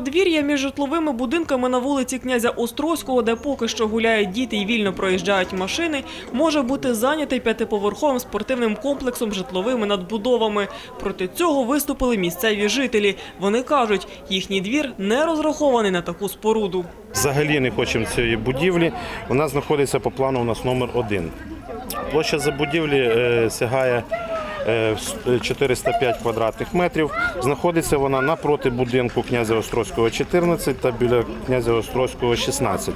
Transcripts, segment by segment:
Подвір'я між житловими будинками на вулиці князя Острозького, де поки що гуляють діти і вільно проїжджають машини, може бути зайнятий п'ятиповерховим спортивним комплексом житловими надбудовами. Проти цього виступили місцеві жителі. Вони кажуть, їхній двір не розрахований на таку споруду. Взагалі не хочемо цієї будівлі. Вона знаходиться по плану у нас номер один. Площа забудівлі е, сягає е, в с- е, 405 квадратних метрів. Знаходиться вона напроти будинку князя Острозького 14 та біля князя Острозького 16.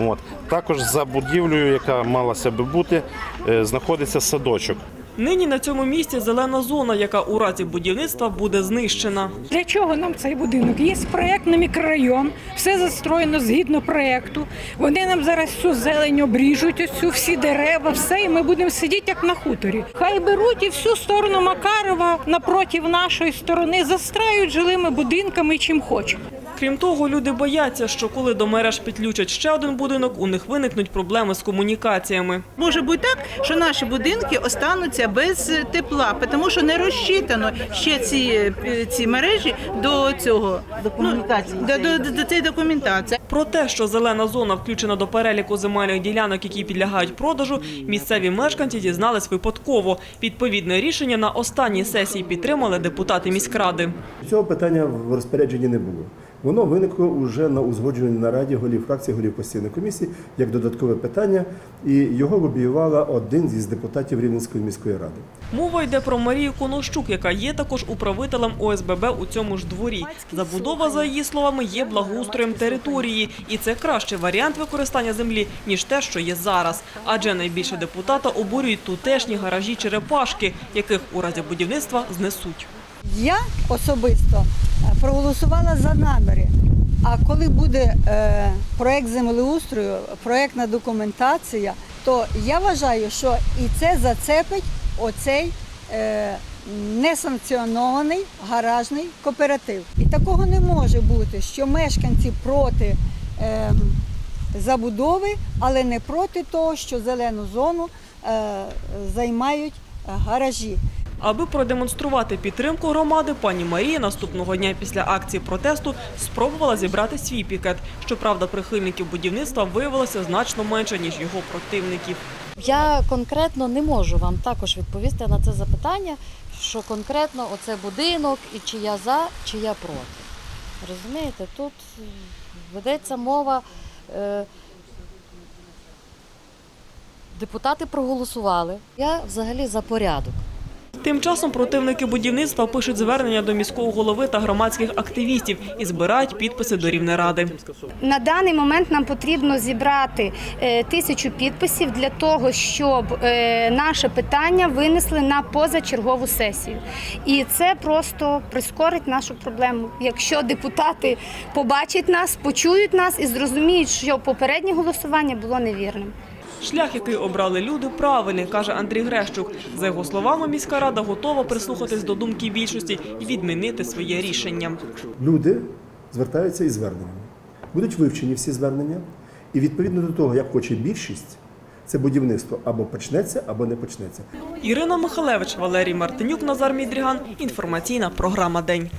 От. Також за будівлею, яка малася би бути, е, знаходиться садочок. Нині на цьому місці зелена зона, яка у разі будівництва буде знищена. Для чого нам цей будинок? Є проект на мікрорайон, все застроєно згідно проекту. Вони нам зараз всю зелень обріжуть, ось всі дерева, все, і ми будемо сидіти як на хуторі. Хай беруть і всю сторону Макарова напроти нашої сторони застраюють жилими будинками чим хочуть. Крім того, люди бояться, що коли до мереж підключать ще один будинок, у них виникнуть проблеми з комунікаціями. Може бути так, що наші будинки остануться без е, тепла, тому що не розчитано ще ці, е, ці мережі до цього до, до, до, до цієї документації. Про те, що зелена зона включена до переліку земельних ділянок, які підлягають продажу, місцеві мешканці дізнались випадково. Відповідне рішення на останній сесії підтримали депутати міськради. Цього питання в розпорядженні не було. Воно виникло уже на узгодженій нараді голів фракції, голів постійної комісії як додаткове питання, і його лобіювала один із депутатів Рівненської міської ради. Мова йде про Марію Конощук, яка є також управителем ОСББ у цьому ж дворі. Забудова, за її словами, є благоустроєм території, і це кращий варіант використання землі ніж те, що є зараз. Адже найбільше депутата обурюють тутешні гаражі черепашки, яких у разі будівництва знесуть. Я особисто е, проголосувала за наміри. А коли буде е, проект землеустрою, проектна документація, то я вважаю, що і це зацепить оцей е, несанкціонований гаражний кооператив. І такого не може бути, що мешканці проти е, забудови, але не проти того, що зелену зону е, займають гаражі. Аби продемонструвати підтримку громади, пані Марія наступного дня після акції протесту спробувала зібрати свій пікет. Щоправда, прихильників будівництва виявилося значно менше, ніж його противників. Я конкретно не можу вам також відповісти на це запитання, що конкретно оце будинок і чи я за, чи я проти. Розумієте, тут ведеться мова. Е, депутати проголосували. Я взагалі за порядок. Тим часом противники будівництва пишуть звернення до міського голови та громадських активістів і збирають підписи до Рівнеради. На даний момент нам потрібно зібрати е, тисячу підписів для того, щоб е, наше питання винесли на позачергову сесію. І це просто прискорить нашу проблему. Якщо депутати побачать нас, почують нас і зрозуміють, що попереднє голосування було невірним. Шлях, який обрали люди, правильний, каже Андрій Грещук. За його словами, міська рада готова прислухатись до думки більшості і відмінити своє рішення. Люди звертаються із зверненнями. Будуть вивчені всі звернення, і відповідно до того, як хоче більшість, це будівництво або почнеться, або не почнеться. Ірина Михалевич, Валерій Мартинюк, Назар Мідріган. Інформаційна програма День.